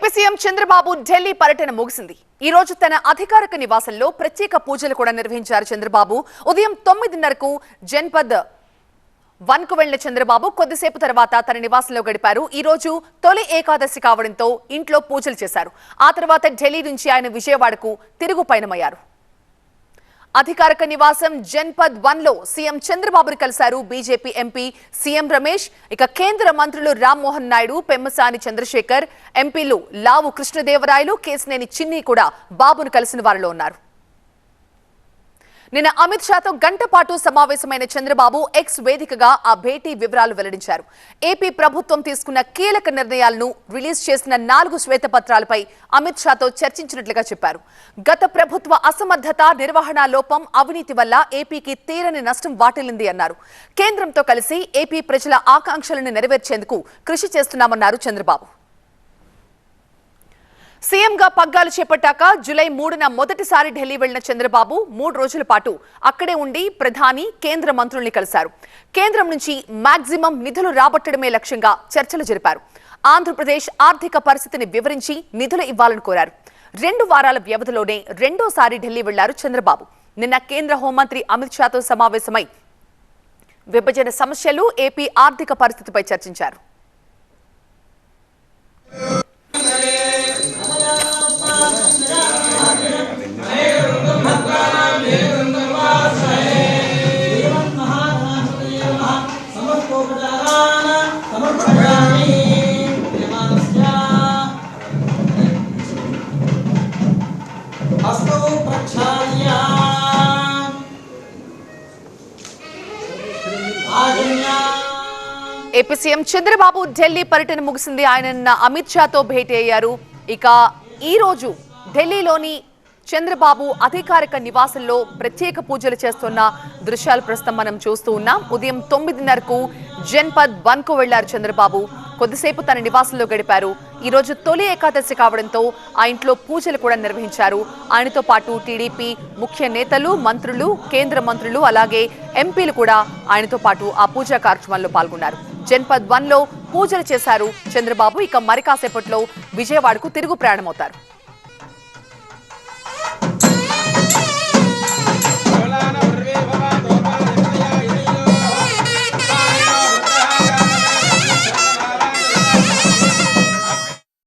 AP CM Chandrababu Delhi పర్యటన ముగిసింది. ఈ రోజు తన అధికారిక నివాసంలో ప్రత్యేక పూజలు కూడా నిర్వహించారు చంద్రబాబు. ఉదయం తొమ్మిదిన్నరకు జన్పద్ వన్కు వెళ్ళిన చంద్రబాబు కొద్దిసేపు తర్వాత తన నివాసంలో గడిపారు. ఈ రోజు తొలి ఏకాదశి కావడంతో ఇంట్లో పూజలు చేశారు. ఆ తర్వాత ఢిల్లీ నుంచి ఆయన విజయవాడకు తిరుగు పయనమయ్యారు. అధికారిక నివాసం జన్పద్ వన్లో సీఎం చంద్రబాబును కలిశారు బీజేపీ ఎంపీ సీఎం రమేష్. ఇక కేంద్ర మంత్రులు రామ్మోహన్ నాయుడు పెమ్మసాని చంద్రశేఖర్ ఎంపీలు లావు కృష్ణదేవరాయలు కేసినేని చిన్ని కూడా బాబును కలిసిన వారిలో ఉన్నారు. నిన్న అమిత్ షాతో గంట పాటు సమావేశమైన చంద్రబాబు ఎక్స్ వేదికగా ఆ భేటీ వివరాలు వెల్లడించారు. ఏపీ ప్రభుత్వం తీసుకున్న కీలక నిర్ణయాలను రిలీజ్ చేసిన నాలుగు శ్వేతపత్రాలపై అమిత్ షాతో చర్చించినట్లుగా చెప్పారు. గత ప్రభుత్వ అసమర్థత నిర్వహణ లోపం అవినీతి వల్ల ఏపీకి తీరని నష్టం వాటిల్లింది అన్నారు. కేంద్రంతో కలిసి ఏపీ ప్రజల ఆకాంక్షలను నెరవేర్చేందుకు కృషి చేస్తున్నామన్నారు చంద్రబాబు. సీఎంగా పగ్గాలు చేపట్టాక జులై మూడున మొదటిసారి ఢిల్లీ వెళ్ళిన చంద్రబాబు మూడు రోజుల పాటు అక్కడే ఉండి ప్రధాని కేంద్ర మంత్రుల్ని కలిశారు. కేంద్రం నుంచి మాక్సిమం నిధులు రాబట్టడమే లక్ష్యంగా చర్చలు జరిపారు. ఆంధ్రప్రదేశ్ ఆర్థిక పరిస్థితిని వివరించి నిధులు ఇవ్వాలని కోరారు. రెండు వారాల వ్యవధిలోనే రెండోసారి ఢిల్లీ వెళ్ళారు చంద్రబాబు. నిన్న కేంద్ర హోంమంత్రి అమిత్ షాతో సమావేశమై విభజన సమస్యలు ఏపీ ఆర్థిక పరిస్థితిపై చర్చించారు. హస్తౌ ప్రక్షాళ్య. ఏపీ సీఎం చంద్రబాబు ఢిల్లీ పర్యటన ముగిసింది. ఆయన అమిత్ షాతో భేటీ అయ్యారు. ఇక ఈ రోజు ఢిల్లీలోని చంద్రబాబు అధికారిక నివాసంలో ప్రత్యేక పూజలు చేస్తున్న దృశ్యాలు ప్రస్తుతం మనం చూస్తూ ఉన్నాం. ఉదయం తొమ్మిదిన్నరకు జన్పద్ వన్కు వెళ్ళారు చంద్రబాబు. కొద్దిసేపు తన నివాసంలో గడిపారు. ఈ రోజు తొలి ఏకాదశి కావడంతో ఆ ఇంట్లో పూజలు కూడా నిర్వహించారు. ఆయనతో పాటు టీడీపీ ముఖ్య నేతలు మంత్రులు కేంద్ర మంత్రులు అలాగే ఎంపీలు కూడా ఆయనతో పాటు ఆ పూజా కార్యక్రమాల్లో పాల్గొన్నారు. జన్పద్ వన్లో పూజలు చేశారు చంద్రబాబు. ఇక మరి కాసేపట్లో విజయవాడకు తిరుగు ప్రయాణమవుతారు.